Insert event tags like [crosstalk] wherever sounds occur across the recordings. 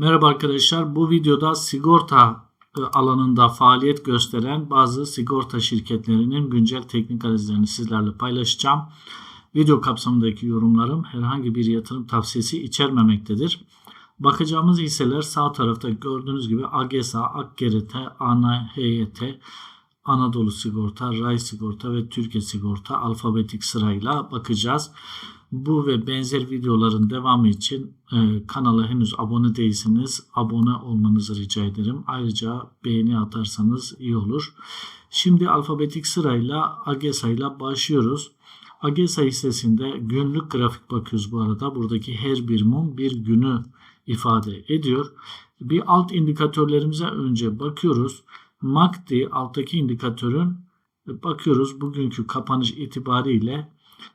Merhaba arkadaşlar. Bu videoda sigorta e, alanında faaliyet gösteren bazı sigorta şirketlerinin güncel teknik analizlerini sizlerle paylaşacağım. Video kapsamındaki yorumlarım herhangi bir yatırım tavsiyesi içermemektedir. Bakacağımız hisseler sağ tarafta gördüğünüz gibi AGESA, AKGRT, ANA, HYT, Anadolu Sigorta, Ray Sigorta ve Türkiye Sigorta alfabetik sırayla bakacağız. Bu ve benzer videoların devamı için e, kanala henüz abone değilseniz abone olmanızı rica ederim. Ayrıca beğeni atarsanız iyi olur. Şimdi alfabetik sırayla AGESA ile başlıyoruz. AGESA hissesinde günlük grafik bakıyoruz bu arada. Buradaki her bir mum bir günü ifade ediyor. Bir alt indikatörlerimize önce bakıyoruz. MACD alttaki indikatörün bakıyoruz bugünkü kapanış itibariyle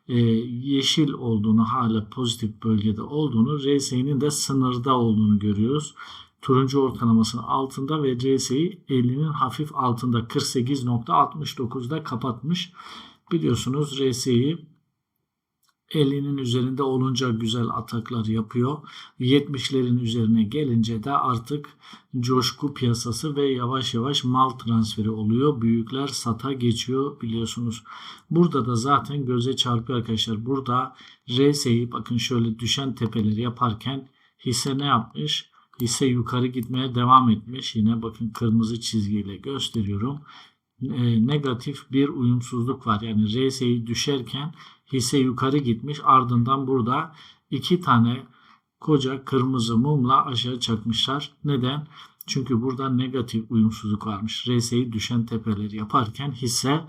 e, yeşil olduğunu hala pozitif bölgede olduğunu RSI'nin de sınırda olduğunu görüyoruz. Turuncu ortalamasının altında ve RSI 50'nin hafif altında 48.69'da kapatmış. Biliyorsunuz RSI 50'nin üzerinde olunca güzel ataklar yapıyor. 70'lerin üzerine gelince de artık coşku piyasası ve yavaş yavaş mal transferi oluyor. Büyükler sata geçiyor biliyorsunuz. Burada da zaten göze çarpıyor arkadaşlar. Burada RSI bakın şöyle düşen tepeleri yaparken hisse ne yapmış? Hisse yukarı gitmeye devam etmiş. Yine bakın kırmızı çizgiyle gösteriyorum. E, negatif bir uyumsuzluk var. Yani RSI düşerken hisse yukarı gitmiş. Ardından burada iki tane koca kırmızı mumla aşağı çakmışlar. Neden? Çünkü burada negatif uyumsuzluk varmış. RSI düşen tepeleri yaparken hisse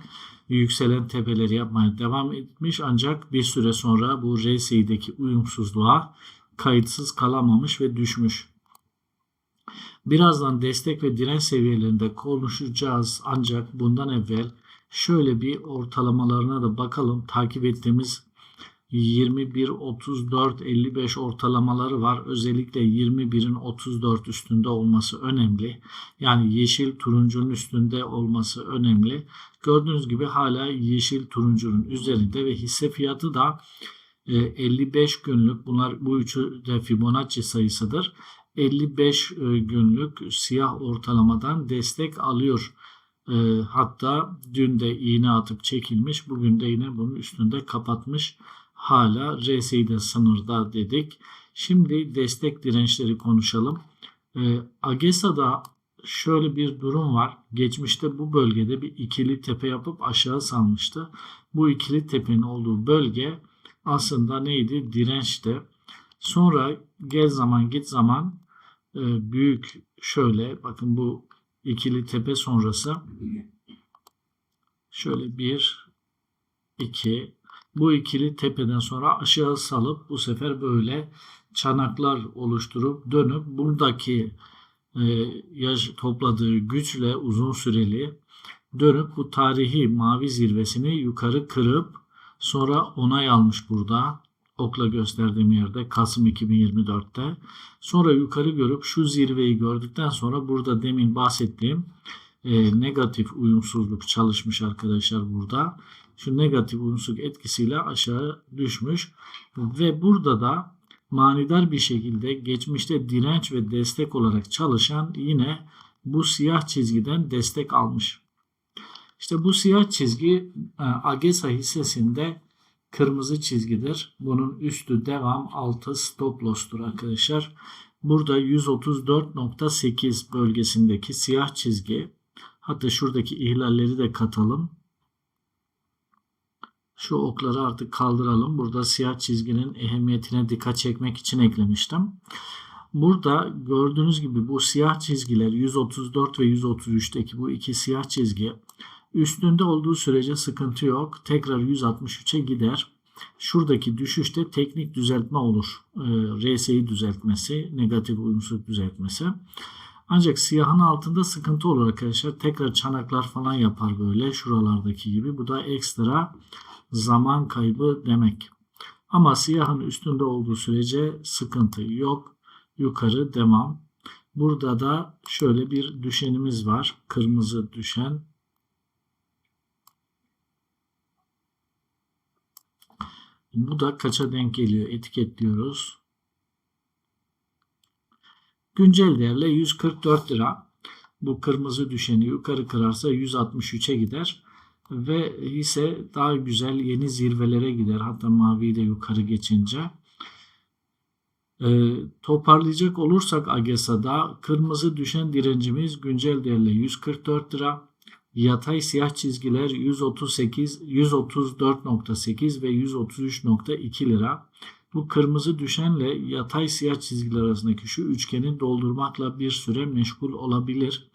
yükselen tepeleri yapmaya devam etmiş. Ancak bir süre sonra bu RSI'deki uyumsuzluğa kayıtsız kalamamış ve düşmüş. Birazdan destek ve direnç seviyelerinde konuşacağız. Ancak bundan evvel şöyle bir ortalamalarına da bakalım. Takip ettiğimiz 21, 34, 55 ortalamaları var. Özellikle 21'in 34 üstünde olması önemli. Yani yeşil turuncunun üstünde olması önemli. Gördüğünüz gibi hala yeşil turuncunun üzerinde ve hisse fiyatı da 55 e, günlük bunlar bu üçü de Fibonacci sayısıdır. 55 e, günlük siyah ortalamadan destek alıyor. E, hatta dün de iğne atıp çekilmiş. Bugün de yine bunun üstünde kapatmış. Hala RSI de sınırda dedik. Şimdi destek dirençleri konuşalım. E, Agesa'da şöyle bir durum var. Geçmişte bu bölgede bir ikili tepe yapıp aşağı salmıştı. Bu ikili tepenin olduğu bölge aslında neydi? Dirençti. Sonra gel zaman git zaman e, büyük şöyle bakın bu ikili tepe sonrası şöyle bir iki. Bu ikili tepeden sonra aşağı salıp bu sefer böyle çanaklar oluşturup dönüp buradaki e, yaş topladığı güçle uzun süreli dönüp bu tarihi mavi zirvesini yukarı kırıp sonra onay almış burada okla gösterdiğim yerde Kasım 2024'te. Sonra yukarı görüp şu zirveyi gördükten sonra burada demin bahsettiğim e, negatif uyumsuzluk çalışmış arkadaşlar burada. Şu negatif uyumsuzluk etkisiyle aşağı düşmüş ve burada da manidar bir şekilde geçmişte direnç ve destek olarak çalışan yine bu siyah çizgiden destek almış. İşte bu siyah çizgi e, AGESA hissesinde kırmızı çizgidir. Bunun üstü devam, altı stop loss'tur arkadaşlar. Burada 134.8 bölgesindeki siyah çizgi. Hatta şuradaki ihlalleri de katalım. Şu okları artık kaldıralım. Burada siyah çizginin ehemmiyetine dikkat çekmek için eklemiştim. Burada gördüğünüz gibi bu siyah çizgiler 134 ve 133'teki bu iki siyah çizgi Üstünde olduğu sürece sıkıntı yok. Tekrar 163'e gider. Şuradaki düşüşte teknik düzeltme olur. E, RSI düzeltmesi, negatif uyumsuzluk düzeltmesi. Ancak siyahın altında sıkıntı olur arkadaşlar. Tekrar çanaklar falan yapar böyle şuralardaki gibi. Bu da ekstra zaman kaybı demek. Ama siyahın üstünde olduğu sürece sıkıntı yok. Yukarı devam. Burada da şöyle bir düşenimiz var. Kırmızı düşen. Bu da kaça denk geliyor? Etiketliyoruz. Güncel değerle 144 lira. Bu kırmızı düşeni yukarı kırarsa 163'e gider ve hisse daha güzel yeni zirvelere gider. Hatta mavi de yukarı geçince. E, toparlayacak olursak AGESA'da kırmızı düşen direncimiz güncel değerle 144 lira. Yatay siyah çizgiler 138, 134.8 ve 133.2 lira. Bu kırmızı düşenle yatay siyah çizgiler arasındaki şu üçgeni doldurmakla bir süre meşgul olabilir.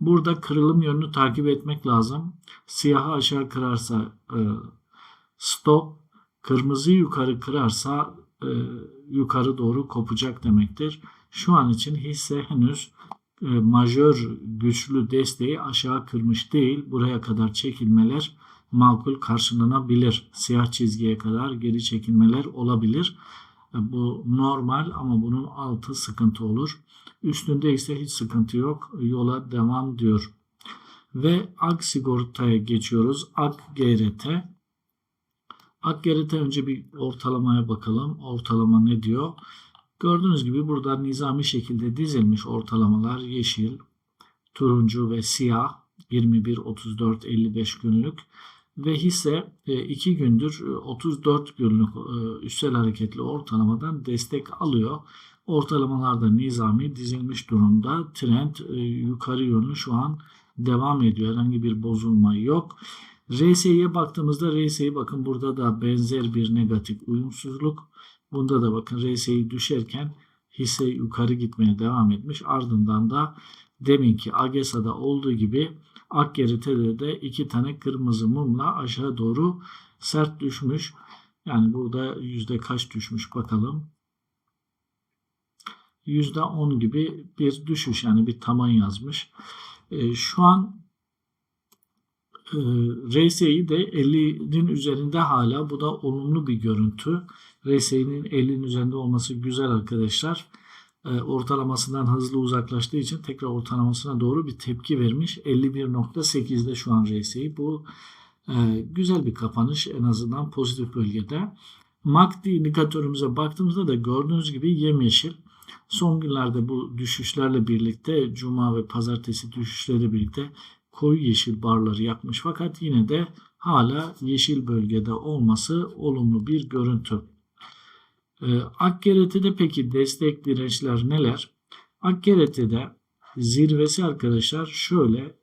Burada kırılım yönünü takip etmek lazım. Siyahı aşağı kırarsa e, stop, kırmızı yukarı kırarsa e, yukarı doğru kopacak demektir. Şu an için hisse henüz e, majör güçlü desteği aşağı kırmış değil. Buraya kadar çekilmeler makul karşılanabilir. Siyah çizgiye kadar geri çekilmeler olabilir. E, bu normal ama bunun altı sıkıntı olur. Üstünde ise hiç sıkıntı yok. Yola devam diyor. Ve Ak sigortaya geçiyoruz. Ak GRT. Ak GRT önce bir ortalamaya bakalım. Ortalama ne diyor? Gördüğünüz gibi burada nizami şekilde dizilmiş ortalamalar yeşil, turuncu ve siyah 21, 34, 55 günlük ve hisse 2 e, gündür 34 e, günlük e, üstel hareketli ortalamadan destek alıyor. Ortalamalarda nizami dizilmiş durumda. Trend yukarı yönlü şu an devam ediyor. Herhangi bir bozulma yok. RSI'ye baktığımızda RSI bakın burada da benzer bir negatif uyumsuzluk. Bunda da bakın RSI düşerken hisse yukarı gitmeye devam etmiş. Ardından da deminki AGESA'da olduğu gibi Akgerit'te de iki tane kırmızı mumla aşağı doğru sert düşmüş. Yani burada yüzde kaç düşmüş bakalım. Yüzde on gibi bir düşüş yani bir taman yazmış. E, şu an e, RSI de 50'nin üzerinde hala. Bu da olumlu bir görüntü. RSI'nin 50'nin üzerinde olması güzel arkadaşlar. E, ortalamasından hızlı uzaklaştığı için tekrar ortalamasına doğru bir tepki vermiş. 51.8'de şu an RSI. Bu e, güzel bir kapanış en azından pozitif bölgede. MACD indikatörümüze baktığımızda da gördüğünüz gibi yemyeşil. Son günlerde bu düşüşlerle birlikte cuma ve pazartesi düşüşleri birlikte koyu yeşil barları yakmış fakat yine de hala yeşil bölgede olması olumlu bir görüntü. Ee, Akkerete'de peki destek dirençler neler? Akkerete'de zirvesi arkadaşlar şöyle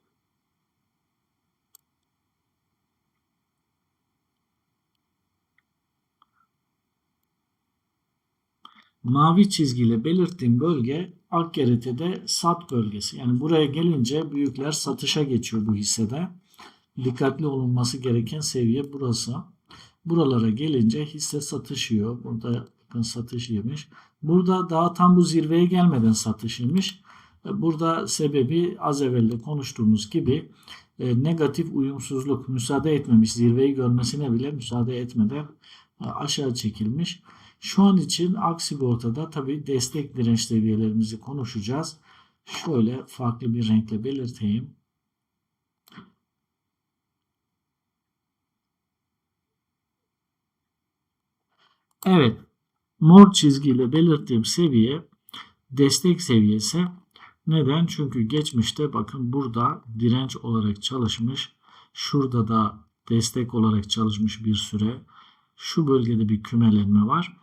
mavi çizgiyle belirttiğim bölge Akkerete'de sat bölgesi. Yani buraya gelince büyükler satışa geçiyor bu hissede. Dikkatli olunması gereken seviye burası. Buralara gelince hisse satışıyor. Burada bakın satış yemiş. Burada daha tam bu zirveye gelmeden satış yemiş. Burada sebebi az evvel de konuştuğumuz gibi e, negatif uyumsuzluk müsaade etmemiş. Zirveyi görmesine bile müsaade etmeden e, aşağı çekilmiş. Şu an için ak sigortada tabi destek direnç seviyelerimizi konuşacağız. Şöyle farklı bir renkle belirteyim. Evet. Mor çizgiyle belirttiğim seviye destek seviyesi. Neden? Çünkü geçmişte bakın burada direnç olarak çalışmış. Şurada da destek olarak çalışmış bir süre. Şu bölgede bir kümelenme var.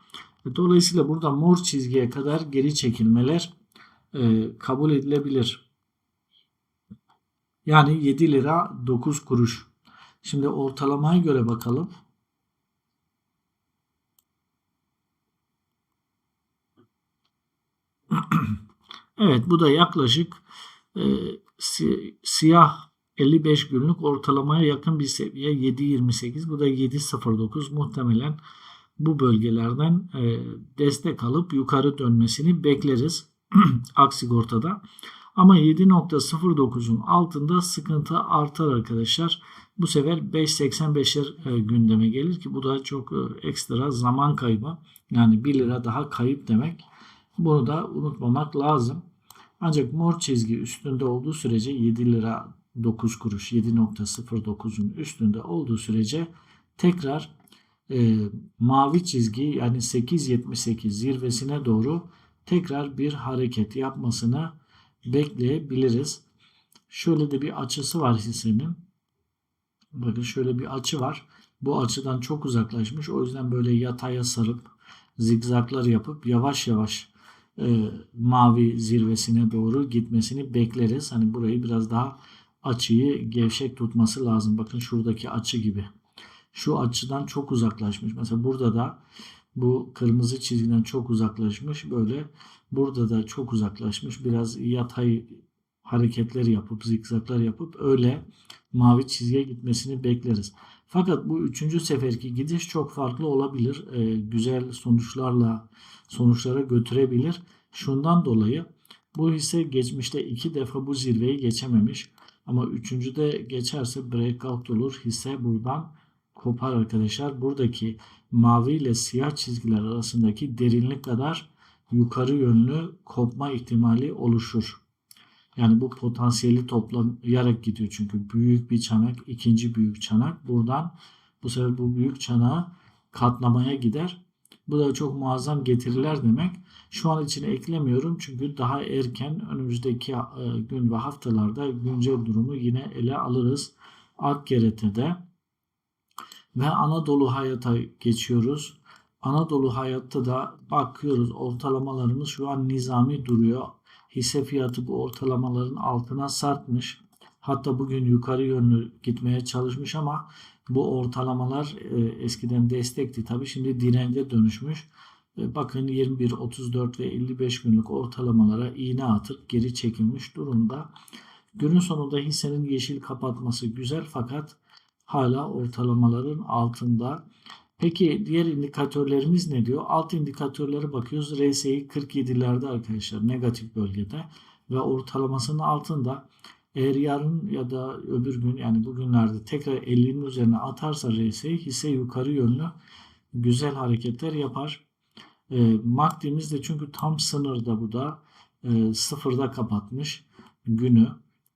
Dolayısıyla burada mor çizgiye kadar geri çekilmeler e, kabul edilebilir. Yani 7 lira 9 kuruş. Şimdi ortalamaya göre bakalım. [clears throat] evet bu da yaklaşık e, si siyah 55 günlük ortalamaya yakın bir seviye 7.28 bu da 7.09 muhtemelen bu bölgelerden e, destek alıp yukarı dönmesini bekleriz [clears throat] ak sigortada. Ama 7.09'un altında sıkıntı artar arkadaşlar. Bu sefer 5.85'ler e, gündeme gelir ki bu da çok e, ekstra zaman kaybı. Yani 1 lira daha kayıp demek. Bunu da unutmamak lazım. Ancak mor çizgi üstünde olduğu sürece 7 lira 9 kuruş 7.09'un üstünde olduğu sürece tekrar e, mavi çizgi yani 8.78 zirvesine doğru tekrar bir hareket yapmasını bekleyebiliriz. Şöyle de bir açısı var hissenin. Bakın şöyle bir açı var. Bu açıdan çok uzaklaşmış. O yüzden böyle yataya sarıp zigzaglar yapıp yavaş yavaş e, mavi zirvesine doğru gitmesini bekleriz. Hani burayı biraz daha açıyı gevşek tutması lazım. Bakın şuradaki açı gibi. Şu açıdan çok uzaklaşmış. Mesela burada da bu kırmızı çizgiden çok uzaklaşmış. Böyle burada da çok uzaklaşmış. Biraz yatay hareketler yapıp zikzaklar yapıp öyle mavi çizgiye gitmesini bekleriz. Fakat bu üçüncü seferki gidiş çok farklı olabilir. Ee, güzel sonuçlarla sonuçlara götürebilir. Şundan dolayı bu hisse geçmişte iki defa bu zirveyi geçememiş. Ama üçüncüde geçerse breakout olur. Hisse buradan kopar arkadaşlar. Buradaki mavi ile siyah çizgiler arasındaki derinlik kadar yukarı yönlü kopma ihtimali oluşur. Yani bu potansiyeli toplayarak gidiyor çünkü büyük bir çanak, ikinci büyük çanak. Buradan bu sefer bu büyük çanağı katlamaya gider. Bu da çok muazzam getiriler demek. Şu an için eklemiyorum çünkü daha erken önümüzdeki e, gün ve haftalarda güncel durumu yine ele alırız. Akgerete'de ve Anadolu Hayat'a geçiyoruz. Anadolu Hayat'ta da bakıyoruz ortalamalarımız şu an nizami duruyor. Hisse fiyatı bu ortalamaların altına sarkmış. Hatta bugün yukarı yönlü gitmeye çalışmış ama bu ortalamalar e, eskiden destekti. Tabi şimdi dirence dönüşmüş. E, bakın 21, 34 ve 55 günlük ortalamalara iğne atıp geri çekilmiş durumda. Günün sonunda hissenin yeşil kapatması güzel fakat hala ortalamaların altında. Peki diğer indikatörlerimiz ne diyor? Alt indikatörlere bakıyoruz. RSI 47'lerde arkadaşlar negatif bölgede ve ortalamasının altında. Eğer yarın ya da öbür gün yani bugünlerde tekrar 50'nin üzerine atarsa RSI hisse yukarı yönlü güzel hareketler yapar. E, MACD'miz de çünkü tam sınırda bu da e, sıfırda kapatmış günü.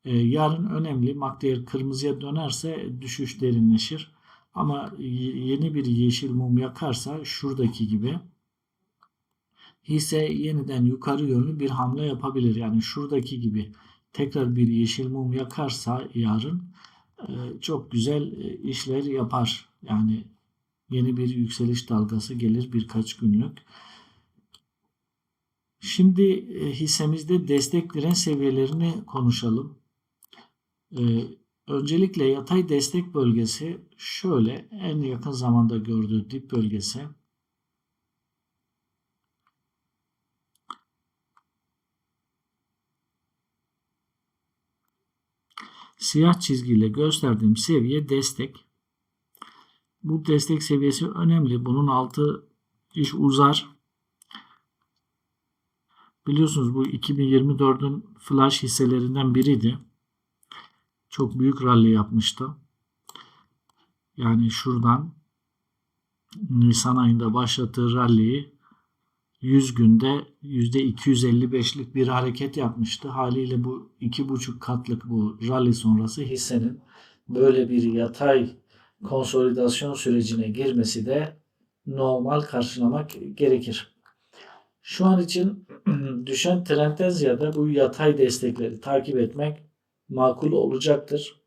E, yarın önemli. MACD kırmızıya dönerse düşüş derinleşir. Ama yeni bir yeşil mum yakarsa şuradaki gibi hisse yeniden yukarı yönlü bir hamle yapabilir. Yani şuradaki gibi tekrar bir yeşil mum yakarsa yarın e, çok güzel e, işler yapar. Yani yeni bir yükseliş dalgası gelir birkaç günlük. Şimdi e, hissemizde destek direnç seviyelerini konuşalım. Öncelikle yatay destek bölgesi şöyle en yakın zamanda gördüğü dip bölgesi. Siyah çizgiyle gösterdiğim seviye destek. Bu destek seviyesi önemli. Bunun altı iş uzar. Biliyorsunuz bu 2024'ün flash hisselerinden biriydi çok büyük rally yapmıştı. Yani şuradan Nisan ayında başlattığı rally'yi 100 günde %255'lik bir hareket yapmıştı. Haliyle bu 2,5 katlık bu rally sonrası hissenin böyle bir yatay konsolidasyon sürecine girmesi de normal karşılamak gerekir. Şu an için [clears throat] düşen trendten ziyade bu yatay destekleri takip etmek makul olacaktır.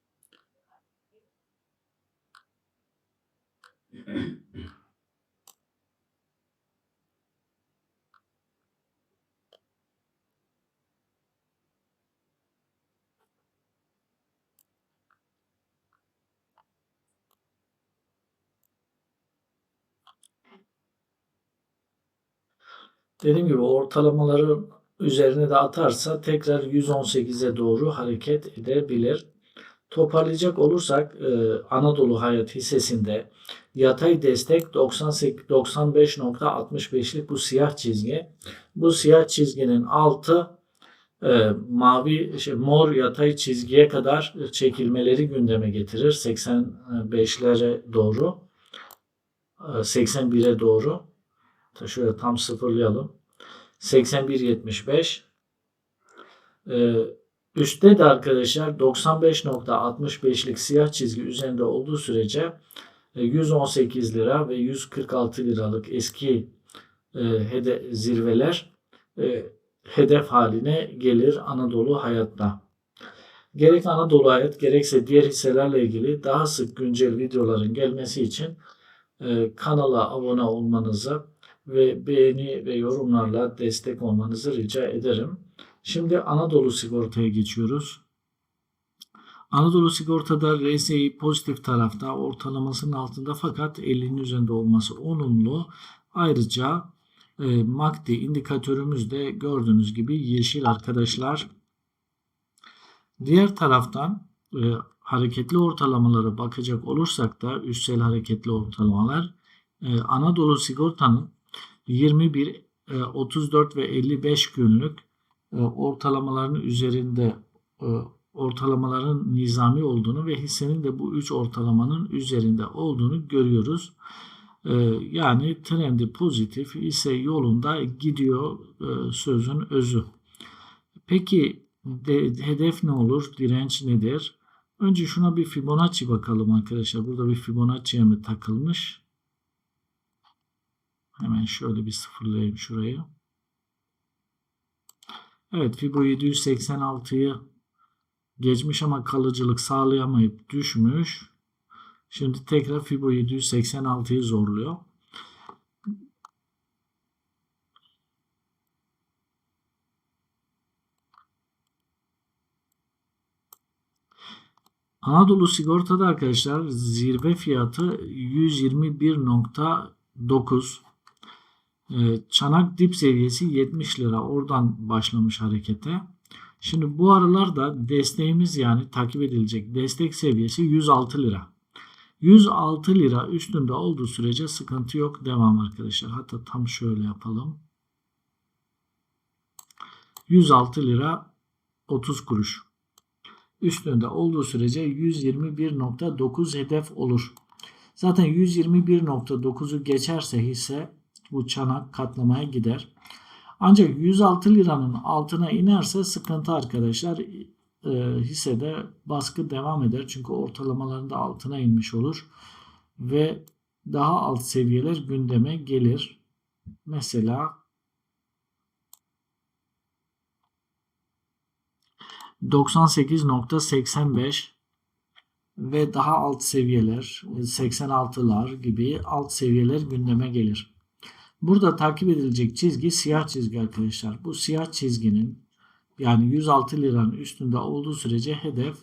Dediğim gibi ortalamaları üzerine de atarsa tekrar 118'e doğru hareket edebilir. Toparlayacak olursak e, Anadolu Hayat hissesinde yatay destek 95.65'lik bu siyah çizgi. Bu siyah çizginin altı e, mavi şey, mor yatay çizgiye kadar çekilmeleri gündeme getirir. 85'lere doğru. 81'e doğru. Şöyle tam sıfırlayalım. 81.75 ee, üstte de arkadaşlar 95.65'lik siyah çizgi üzerinde olduğu sürece 118 e, lira ve 146 liralık eski e, hede zirveler e, hedef haline gelir Anadolu Hayat'ta. Gerek Anadolu Hayat gerekse diğer hisselerle ilgili daha sık güncel videoların gelmesi için e, kanala abone olmanızı ve beğeni ve yorumlarla destek olmanızı rica ederim. Şimdi Anadolu Sigorta'ya geçiyoruz. Anadolu Sigorta'da RSI pozitif tarafta ortalamasının altında fakat 50'nin üzerinde olması olumlu. Ayrıca e, MACD indikatörümüz de gördüğünüz gibi yeşil arkadaşlar. Diğer taraftan e, hareketli ortalamalara bakacak olursak da üstsel hareketli ortalamalar e, Anadolu Sigorta'nın 21, e, 34 ve 55 günlük e, ortalamaların üzerinde e, ortalamaların nizami olduğunu ve hissenin de bu üç ortalamanın üzerinde olduğunu görüyoruz. E, yani trendi pozitif, hisse yolunda gidiyor e, sözün özü. Peki de, hedef ne olur? Direnç nedir? Önce şuna bir Fibonacci bakalım arkadaşlar. Burada bir Fibonacci'ye mi takılmış? Hemen şöyle bir sıfırlayayım şurayı. Evet Fibo 786'yı geçmiş ama kalıcılık sağlayamayıp düşmüş. Şimdi tekrar Fibo 786'yı zorluyor. Anadolu Sigorta'da arkadaşlar zirve fiyatı 121.9 ee, çanak dip seviyesi 70 lira. Oradan başlamış harekete. Şimdi bu aralarda desteğimiz yani takip edilecek destek seviyesi 106 lira. 106 lira üstünde olduğu sürece sıkıntı yok. Devam arkadaşlar. Hatta tam şöyle yapalım. 106 lira 30 kuruş. Üstünde olduğu sürece 121.9 hedef olur. Zaten 121.9'u geçerse hisse bu çanak katlamaya gider. Ancak 106 liranın altına inerse sıkıntı arkadaşlar. E, hissede baskı devam eder. Çünkü ortalamalarında altına inmiş olur. Ve daha alt seviyeler gündeme gelir. Mesela 98.85 ve daha alt seviyeler 86'lar gibi alt seviyeler gündeme gelir. Burada takip edilecek çizgi siyah çizgi arkadaşlar. Bu siyah çizginin yani 106 liranın üstünde olduğu sürece hedef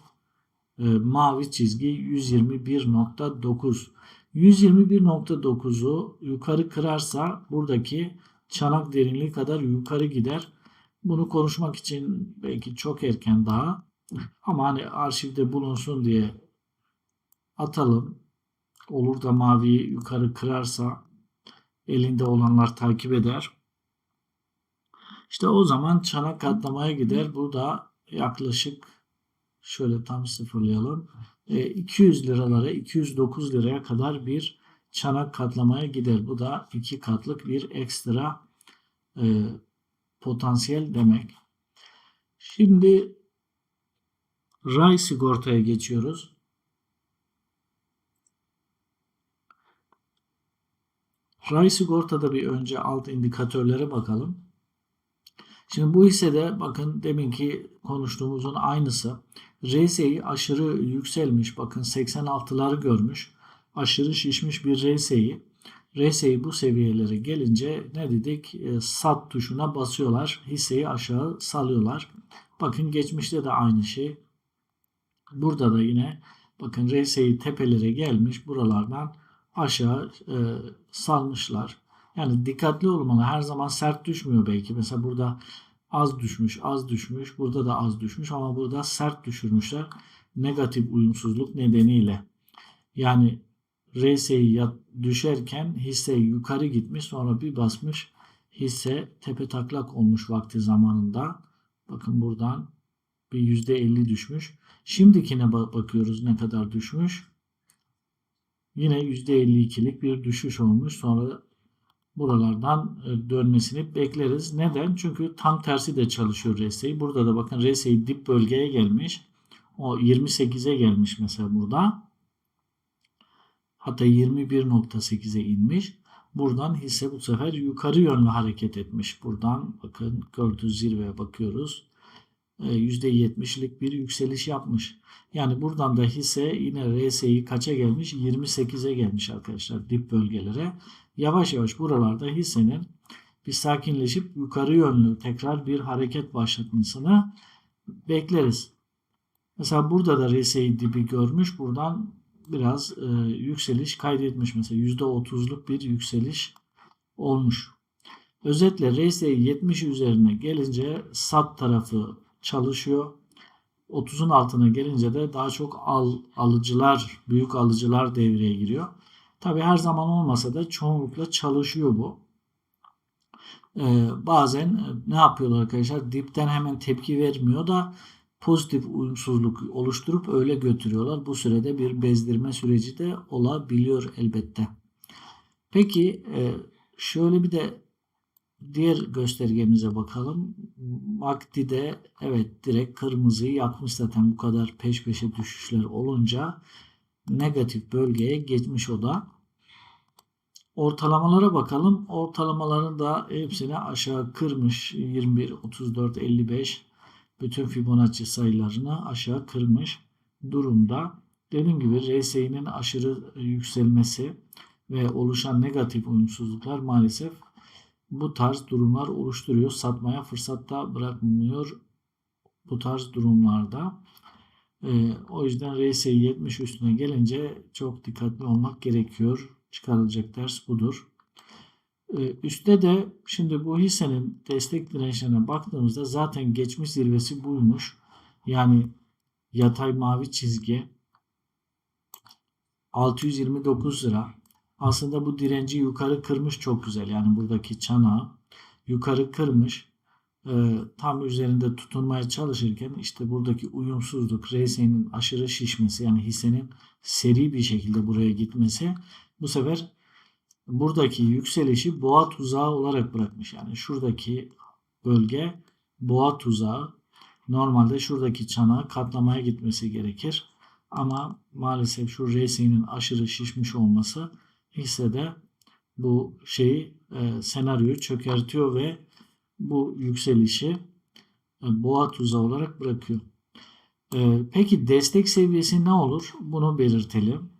e, mavi çizgi 121.9. 121.9'u yukarı kırarsa buradaki çanak derinliği kadar yukarı gider. Bunu konuşmak için belki çok erken daha ama hani arşivde bulunsun diye atalım. Olur da maviyi yukarı kırarsa elinde olanlar takip eder. İşte o zaman çanak katlamaya gider. Bu da yaklaşık şöyle tam sıfırlayalım. 200 e, liralara 209 liraya kadar bir çanak katlamaya gider. Bu da iki katlık bir ekstra e, potansiyel demek. Şimdi ray sigortaya geçiyoruz. Ray sigortada bir önce alt indikatörlere bakalım. Şimdi bu hissede bakın deminki konuştuğumuzun aynısı. RSI aşırı yükselmiş. Bakın 86'ları görmüş. Aşırı şişmiş bir RSI. RSI bu seviyelere gelince ne dedik? E, sat tuşuna basıyorlar. Hisseyi aşağı salıyorlar. Bakın geçmişte de aynı şey. Burada da yine bakın RSI tepelere gelmiş. Buralardan aşağı e, salmışlar. Yani dikkatli olmalı. Her zaman sert düşmüyor belki. Mesela burada az düşmüş, az düşmüş. Burada da az düşmüş ama burada sert düşürmüşler. Negatif uyumsuzluk nedeniyle. Yani RSI düşerken hisse yukarı gitmiş sonra bir basmış hisse tepe taklak olmuş vakti zamanında. Bakın buradan bir %50 düşmüş. Şimdikine bakıyoruz ne kadar düşmüş. Yine %52'lik bir düşüş olmuş. Sonra buralardan e, dönmesini bekleriz. Neden? Çünkü tam tersi de çalışıyor RSI. Burada da bakın RSI dip bölgeye gelmiş. O 28'e gelmiş mesela burada. Hatta 21.8'e inmiş. Buradan hisse bu sefer yukarı yönlü hareket etmiş. Buradan bakın gördüğünüz zirveye bakıyoruz. %70'lik bir yükseliş yapmış. Yani buradan da hisse yine RSI kaça gelmiş? 28'e gelmiş arkadaşlar dip bölgelere. Yavaş yavaş buralarda hissenin bir sakinleşip yukarı yönlü tekrar bir hareket başlatmasını bekleriz. Mesela burada da RSI dibi görmüş. Buradan biraz e, yükseliş kaydetmiş. Mesela %30'luk bir yükseliş olmuş. Özetle RSI 70 üzerine gelince sat tarafı çalışıyor. 30'un altına gelince de daha çok al, alıcılar, büyük alıcılar devreye giriyor. Tabi her zaman olmasa da çoğunlukla çalışıyor bu. Ee, bazen e, ne yapıyorlar arkadaşlar? Dipten hemen tepki vermiyor da pozitif uyumsuzluk oluşturup öyle götürüyorlar. Bu sürede bir bezdirme süreci de olabiliyor elbette. Peki e, şöyle bir de diğer göstergemize bakalım. de evet direkt kırmızıyı yakmış zaten bu kadar peş peşe düşüşler olunca negatif bölgeye geçmiş o da. Ortalamalara bakalım. Ortalamaların da hepsini aşağı kırmış. 21, 34, 55 bütün Fibonacci sayılarını aşağı kırmış durumda. Dediğim gibi RSI'nin aşırı yükselmesi ve oluşan negatif uyumsuzluklar maalesef bu tarz durumlar oluşturuyor. Satmaya fırsat da bırakmıyor bu tarz durumlarda. Ee, o yüzden RSI 70 üstüne gelince çok dikkatli olmak gerekiyor. Çıkarılacak ders budur. Ee, üstte de şimdi bu hissenin destek dirençlerine baktığımızda zaten geçmiş zirvesi buymuş. Yani yatay mavi çizgi 629 lira. Aslında bu direnci yukarı kırmış çok güzel. Yani buradaki çanağı yukarı kırmış. Ee, tam üzerinde tutunmaya çalışırken işte buradaki uyumsuzluk, RSI'nin aşırı şişmesi yani hissenin seri bir şekilde buraya gitmesi bu sefer buradaki yükselişi boğa tuzağı olarak bırakmış. Yani şuradaki bölge boğa tuzağı. Normalde şuradaki çanağı katlamaya gitmesi gerekir. Ama maalesef şu RSI'nin aşırı şişmiş olması hissede bu şeyi e, senaryoyu çökertiyor ve bu yükselişi e, boğa tuzağı olarak bırakıyor. E, peki destek seviyesi ne olur? Bunu belirtelim.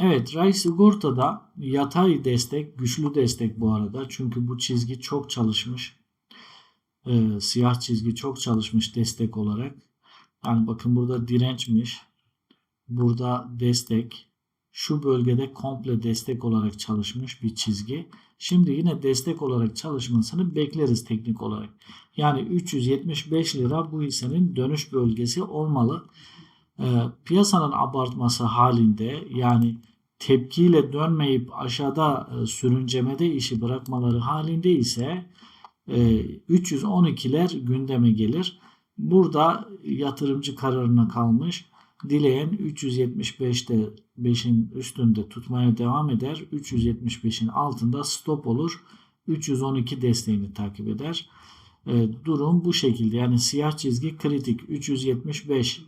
Evet, Ray Sigorta'da yatay destek, güçlü destek bu arada. Çünkü bu çizgi çok çalışmış. Ee, siyah çizgi çok çalışmış destek olarak. Yani bakın burada dirençmiş. Burada destek. Şu bölgede komple destek olarak çalışmış bir çizgi. Şimdi yine destek olarak çalışmasını bekleriz teknik olarak. Yani 375 lira bu hissenin dönüş bölgesi olmalı. Ee, piyasanın abartması halinde yani tepkiyle dönmeyip aşağıda e, sürüncemede işi bırakmaları halinde ise e, 312'ler gündeme gelir. Burada yatırımcı kararına kalmış. Dileyen 375'te 5'in üstünde tutmaya devam eder. 375'in altında stop olur. 312 desteğini takip eder. E, durum bu şekilde. Yani siyah çizgi kritik 375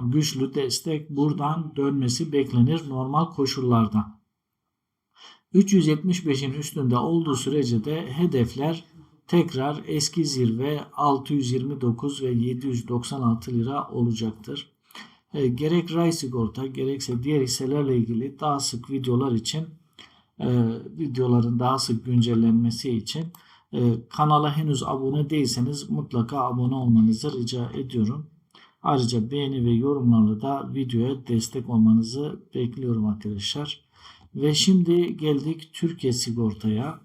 güçlü destek buradan dönmesi beklenir normal koşullarda. 375'in üstünde olduğu sürece de hedefler tekrar eski zirve 629 ve 796 lira olacaktır. E, gerek ray sigorta gerekse diğer hisselerle ilgili daha sık videolar için e, videoların daha sık güncellenmesi için e, kanala henüz abone değilseniz mutlaka abone olmanızı rica ediyorum. Ayrıca beğeni ve yorumlarla da videoya destek olmanızı bekliyorum arkadaşlar. Ve şimdi geldik Türkiye Sigorta'ya.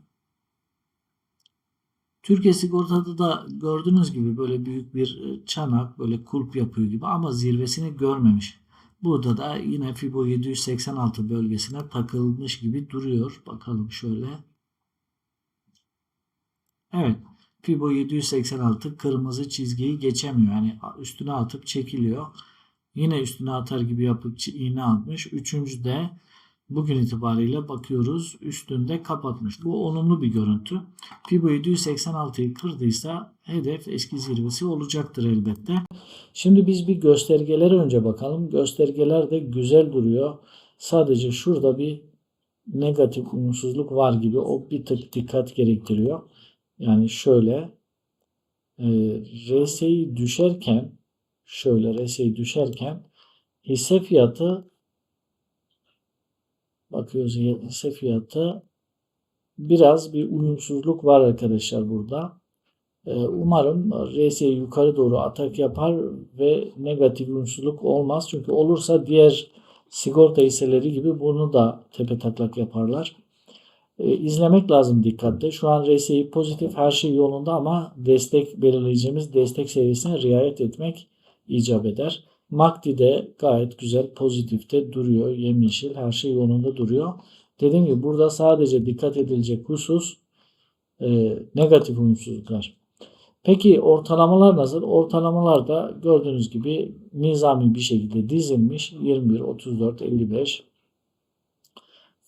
Türkiye Sigorta'da da gördüğünüz gibi böyle büyük bir e, çanak böyle kulp yapıyor gibi ama zirvesini görmemiş. Burada da yine Fibo 786 bölgesine takılmış gibi duruyor. Bakalım şöyle. Evet. Fibo 786 kırmızı çizgiyi geçemiyor. Yani üstüne atıp çekiliyor. Yine üstüne atar gibi yapıp iğne atmış. Üçüncü de bugün itibariyle bakıyoruz üstünde kapatmış. Bu olumlu bir görüntü. Fibo 786'yı kırdıysa hedef eski zirvesi olacaktır elbette. Şimdi biz bir göstergelere önce bakalım. Göstergeler de güzel duruyor. Sadece şurada bir negatif uyumsuzluk var gibi. O bir tık dikkat gerektiriyor. Yani şöyle e, RSI düşerken şöyle RSI düşerken hisse fiyatı bakıyoruz hisse fiyatı biraz bir uyumsuzluk var arkadaşlar burada. Ee, Umarım RSI yukarı doğru atak yapar ve negatif uyumsuzluk olmaz. Çünkü olursa diğer sigorta hisseleri gibi bunu da tepe taklak yaparlar. Ee, izlemek lazım dikkatle. Şu an RSI pozitif her şey yolunda ama destek belirleyeceğimiz destek seviyesine riayet etmek icap eder. MACD de gayet güzel pozitifte duruyor. Yemyeşil her şey yolunda duruyor. Dediğim gibi burada sadece dikkat edilecek husus e, negatif uyumsuzluklar. Peki ortalamalar nasıl? Ortalamalar da gördüğünüz gibi nizami bir şekilde dizilmiş. 21, 34, 55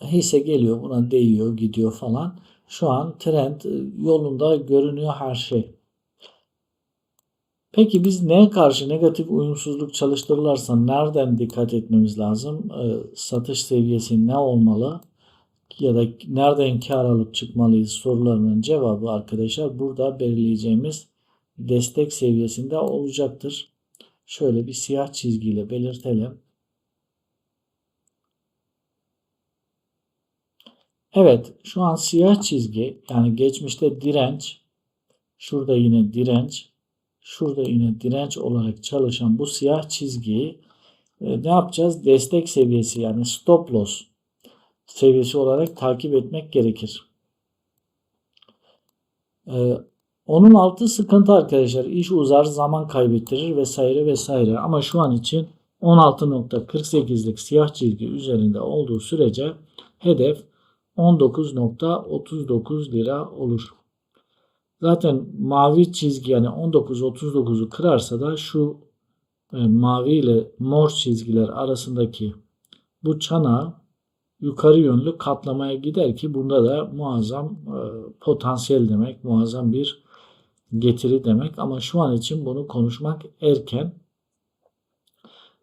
hisse geliyor buna değiyor gidiyor falan. Şu an trend yolunda görünüyor her şey. Peki biz neye karşı negatif uyumsuzluk çalıştırırlarsa nereden dikkat etmemiz lazım? Ee, satış seviyesi ne olmalı? Ya da nereden kar alıp çıkmalıyız sorularının cevabı arkadaşlar burada belirleyeceğimiz destek seviyesinde olacaktır. Şöyle bir siyah çizgiyle belirtelim. Evet şu an siyah çizgi yani geçmişte direnç şurada yine direnç şurada yine direnç olarak çalışan bu siyah çizgiyi e, ne yapacağız? Destek seviyesi yani stop loss seviyesi olarak takip etmek gerekir. E, onun altı sıkıntı arkadaşlar. İş uzar, zaman kaybettirir vesaire vesaire. Ama şu an için 16.48'lik siyah çizgi üzerinde olduğu sürece hedef 19.39 lira olur. Zaten mavi çizgi yani 19.39'u kırarsa da şu e, mavi ile mor çizgiler arasındaki bu çanağı yukarı yönlü katlamaya gider ki bunda da muazzam e, potansiyel demek, muazzam bir getiri demek. Ama şu an için bunu konuşmak erken.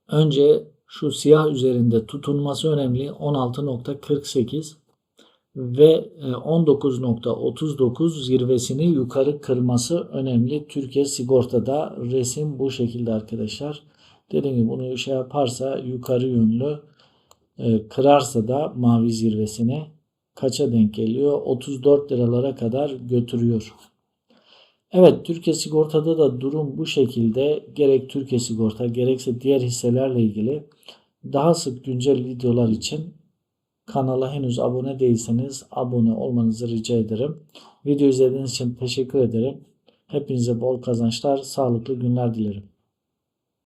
Önce şu siyah üzerinde tutunması önemli. 16.48 ve 19.39 e, zirvesini yukarı kırması önemli. Türkiye sigortada resim bu şekilde arkadaşlar. Dediğim gibi bunu şey yaparsa yukarı yönlü e, kırarsa da mavi zirvesini kaça denk geliyor? 34 liralara kadar götürüyor. Evet Türkiye Sigorta'da da durum bu şekilde. Gerek Türkiye Sigorta gerekse diğer hisselerle ilgili daha sık güncel videolar için Kanala henüz abone değilseniz abone olmanızı rica ederim. Video izlediğiniz için teşekkür ederim. Hepinize bol kazançlar, sağlıklı günler dilerim.